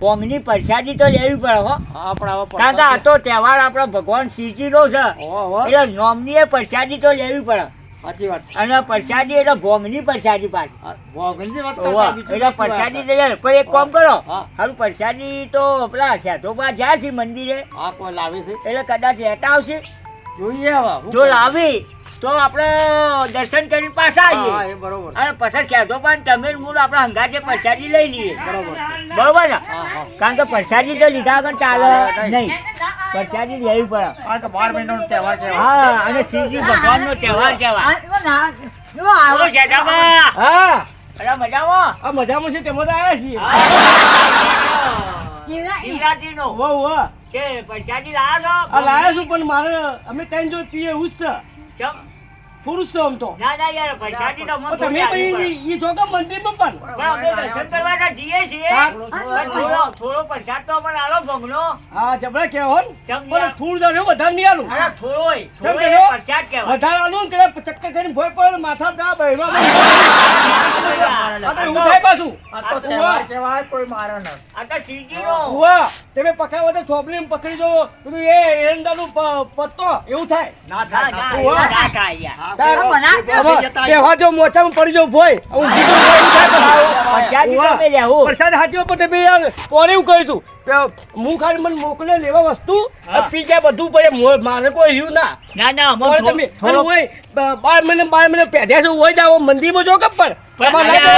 પોંગની પ્રસાદી તો લેવી પડે હો. કારણ કે આ તો તહેવાર આપણો ભગવાન શિવજીનો છે. એટલે નોમની એ પ્રસાદી તો લેવી પડે. સાચી વાત અને પ્રસાદી એટલે ભોંગની પ્રસાદી પાછી. હા, વાત એટલે પ્રસાદી પણ એક કામ કરો. હારું પ્રસાદી તો પેલા શેઠોબા જ્યાં છે મંદિરે. હા લાવે છે? એટલે કદાચ લેતા આવશે. જોઈએ હવે જો લાવી તો આપણે દર્શન કરીને પાછા આવીએ. બરોબર. અને પછી સાધો પણ તમે મૂળ આપણે હંગાતે પ્રસાદી લઈ લઈએ. બરોબર બરોબર ને? હા હા. કારણ કે પ્રસાદી તો લીધા વગર ચાલે નહીં. પ્રસાદી લેવી પડે. કારણ કે બાર મહિનાનો તહેવાર કહેવાય. હા અને શ્રીજી ભગવાનનો તહેવાર કહેવાય. હા અરે મજામાં? આ મજામાં છે તેમાં તો આવ્યા છીએ. વાહ વાહ કે પ્રસાદી લાયા છો? લાયા છું પણ મારે અમે ત્રણ જો પીએ એવું જ છે. કેમ? પુરુષ છે આમ તો. ના ના યાર પ્રસાદી તો અમને પણ તમે ભાઈ ઈ જો મંદિરમાં પણ. પણ અમે દર્શન કરવા તો જઈએ છીએ. થોડો થોડો પ્રસાદ તો પણ આલો ભગનો. હા જબરા કે હોન પણ? ફૂલ જાણ્યો બધા નહીં આલું. અરે થોડોય થોડોય પ્રસાદ કે વધારે આલું ને કે ચક્કર કરીને ભોય પડે માથા દા બહેમાં આ તો એવું પાછું? આ તો તહેવાર કહેવાય કોઈ મારે ન. આ તો શ્રીજીનો ઉવા તમે પકડાવો તો ચોપડી પકડી જો પેલું એ એરંડાનું પત્તો એવું થાય. ના ના થાય ના ના એવું ઉવા. ના થાય યાર. હા, તાર- કોઈ હવે બે જતા બેહવા જો મોચામાં પડી જાવ ભોય. હું. કીધું ભોય એવું થાય તો પ્રસાદી ઉવા. તમે લેવું પ્રસાદ હાચવો પણ તમે યાર પોરે એવું કરીશું હું ખાલી મને મોકલે લેવા વસ્તુ પી જાય બધું પડે મારે કોઈ રહ્યું ના. ના તમે હોય બાર મહિને બાર મહિને પહેર્યા છે હોય જાઓ મંદિરમાં જો ગપ્પર પણ. તમારે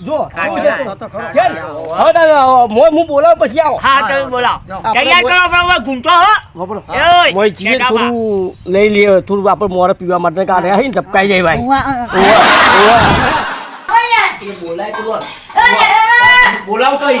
જો આવું છે હા. તે? ખરો. છે હવે તારે, મોય હું બોલાવ પછી આવો. હા તમે બોલાવો. તૈયાર કરો આપણે ઘૂંટો હો. એય, મોય જીએ થોડું લઈ લઈએ થોડું આપણે મોરે પીવા માટે કાઢે. હે. ને ધપકાઈ જાય ભાઈ. બોલાય તો બોલાવ કઈ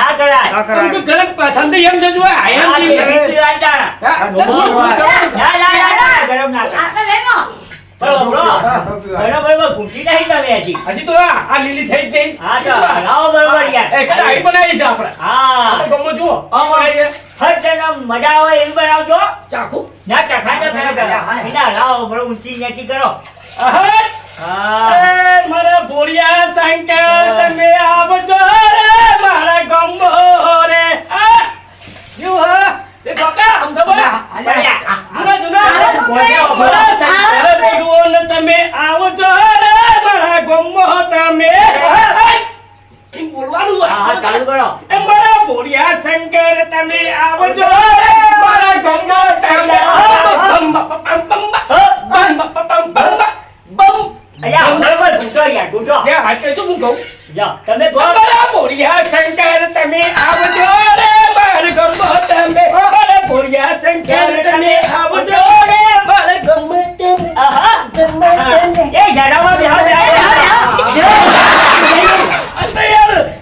કરાય. તું એમ છે જો આયનથી વિધિ રાજા ના ગરમ ના આ તમે આ લીલી મજા આવે એમ બનાવજો ચાખુ. ના ચાખા તો મારા બોરિયા સંકેત તમે આવજો મારા ગંગો રે. યુ હ? એ કાકા હમ તો બોલા. જુના જુના. તમે આવો છો રે. મારા ગંગો તમે. બોલવાનું હા ચાલુ કરો. એ મારા બોરિયા શંકર તમે આવો છો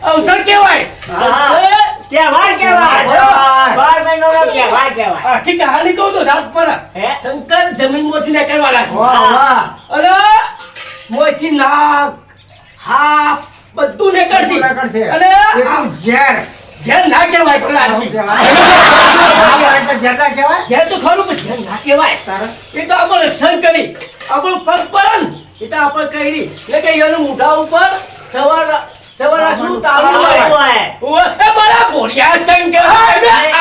અવસર કેવાય કેવાય કેવાય બાર મહિનો કેવાય કેવાય આખી કહાની કહું તો રાત શંકર જમીનમાંથી નીકળવાના છે. અરે. મોંથી નાક હાથ બધું નીકળશે નીકળશે. અને એટલું ઝેર. ઝેર ના કહેવાય પેલા એટલે ઝેર ના કહેવાય? ઝેર તો ખરું પણ ઝેર ના કહેવાય. એ તો આપણે રક્ષણ કરી. આપણું પગ પર એ તો આપણે કરી. એટલે કે એનું મોઢા ઉપર સવાર સવાર આખું તાળું હોય. એ શંકર.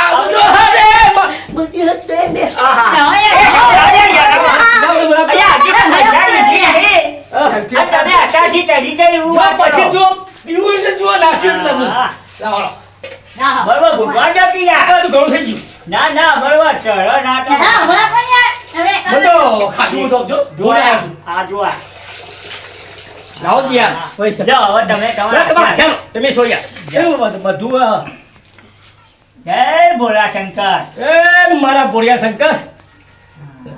આવજો હરે મા- બધી હદે ને. આહા. અહીંયા ઝાડામાં. અહીંયા હજી તો મજાની છે નહીં. હા. આ તમે આશાથી ચડી ગઈ એવું જો વાત પછી કરો. જો પીવું હોય તો જો નાખ્યું એટલે હું. હા. લાવો, લાવો. બરોબર ભગવાન જતી આ યાર તો ઘણું થઈ ગયું ના ના બરોબર ચડો ના તો બધો ખાસું બધું આપજો જો જોડે આ આવશું આ જો આ. લાવો જ યાર પૈસા. જો હવે તમે તમારે ખેલો તમે સો યાર એવું બધું. જય ભોળા શંકર. એ મારા ભોળિયા શંકર.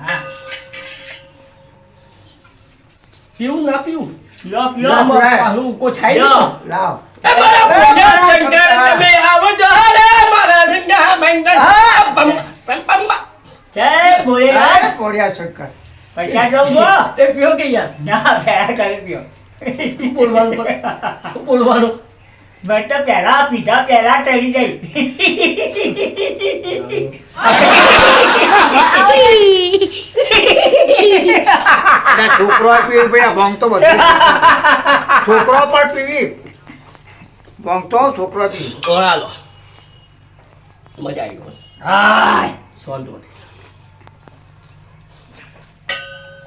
હા. પીવું ના પીવું? આમાં પાછું કોઈ થાય લ્યો. નહીં. લાવ. એ મારા ભોળિયા શંકર. તમે આવજો રે મારા શંકર મંગળ હા. પમ પમ પમ. જય લાવ પોળિયા શંકર. પૈસા દઉં છો તે પીઓ કે યાર? ના ફેર કરી પીઓ. બોલવાનું બોલવાનું? મેં તો પહેલા પીધા પહેલા ચડી ગઈ. છોકરો પીવી ભાઈ ભોંગ તો બધું છોકરો પણ પીવી. ભોંગ તો છોકરો પીવી. ઓળાલો મજા આવી ગયો હા. આ તો strong એ શેના જા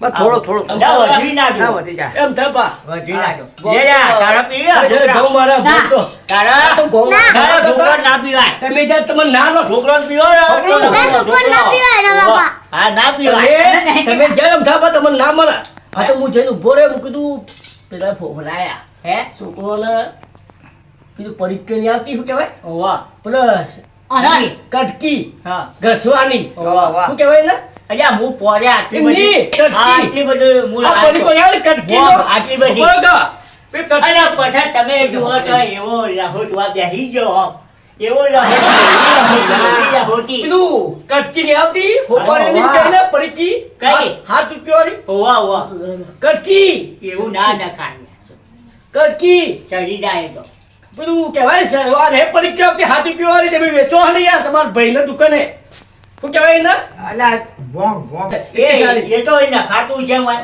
બસ થોડો થોડો. જા વધી ના વધી જાય એમ થપા વધી નાખો લે જા તારા પી. ઘઉં મારા ભૂલ તો. તારા તો ઘઉં તારા છોકરા ના પીવાય. તમે જ્યાં તમે ના લો છોકરો પીવો ને છોકરો ના ના પીવાય ને બાપા. હા ના પીવાય. તમે જેમ થાપા તમને ના મળે આ તો હું જઈને ઊભો રહ્યો મેં કીધું પેલા ફોફલાયા. હે? છોકરોને કીધું પરીક્ષા નહીં આવતી શું કહેવાય? વાહ પ્લસ અરે કટકી હા. ઘસવાની. વાહ, વાહ. શું કહેવાય ને અલ્યા હું પોરે આટલી બધી આટલી બધી હું આ લાવ્યો પરીકો છું. કટકી વાહ, આટલી બધી. અલ્યા પછી તમે જુઓ તો એવો લહોટવા બેસી ગયો એવો કટકી આવતી. કહીને પરીકી કઈ? હાથ- રૂપિયા વાળી ઓવા ઓવા કટકી. એવું ના નખાય. કટકી. ચડી જાય તો. પેલું કહેવાય છે. આ રે પરીક્ષા હાથ રૂપિયા વાળી તમે વેચો હે ને યાર તમારા ભાઈ દુકાને. શું કહેવાય ને અલા ભોંગ ભોંગ એ એ તો એ ખાતું છે મને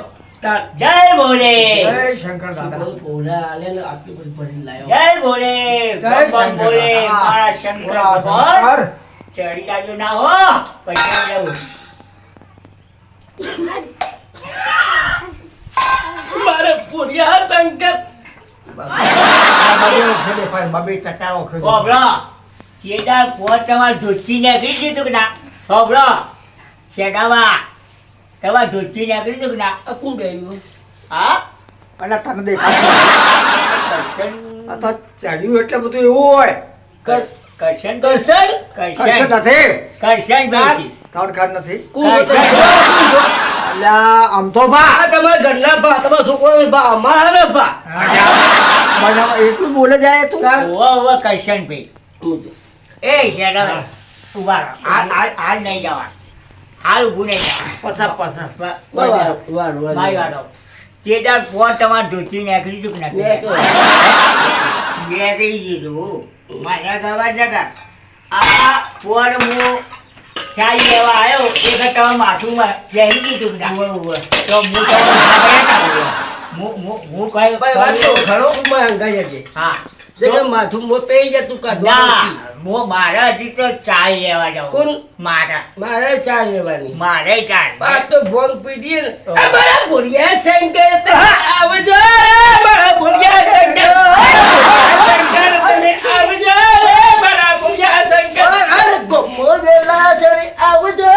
જય ભોલે જય શંકર દાદા. છોકરો આલે ને આટલી બધી લાયો. જય ભોલે જય શંકર ભોલે મારા શંકર ભગવાન. ચડી જાજો ના હો. પૈસા જવું મારે ભોળિયા શંકર. બબે ચચારો ખેલે. હોભળો કેદાર પોત તમારે ધોતી ને દીધું કે ના? હોભળો શેડાવા તમારે ધોતી દીધું કે ના? આ કોણ ગયું હા? અલ્યા તને આ તો ચડ્યું એટલે બધું એવું હોય. કર- કરશન કરશન કરશે કરશન નથી. કરશન બેસી ત્રણ ખાડ નથી? અલ્યા આમ તો ભા. આ તમારા ઘરના ભા તમારા છોકરાના ભા અમારા ના ભા. એટલું બોલે જાય તું. ઓવા ઓવા કરશન ભાઈ એ શેડાવા હાલ હાલ હાલ નહીં જવા હાલ ઊભું નહીં જવા વાર, વાર, વાર. મારી વાળો કેદાર પોત તમારે ધોતી નાખી દીધું કે તો. બે થઈ ગયું મારા સવાર જતા. આ પોર હું ચાઈ લેવા આવ્યો એ તમે માથું બેસી દીધું. તો હું તો તા. હું કઈ વાત તો ખરો ઉંમર હંગાઈ જશે. હા. માથું મોં પેઈ જતું કાઢવા મો નથી. હજી તો ચાય લેવા જાઉં. કોણ? મારા. મારે ચા લેવાની. મારે આ ચાય તો ભોંગ પી ને. મારા ભુરિયા શંકર તો આવજો રે મારા ભોળિયા શંકર શંકર તમે આવજો રે મારા ભોળિયા શંકર અરે ગમો વેલા આવજો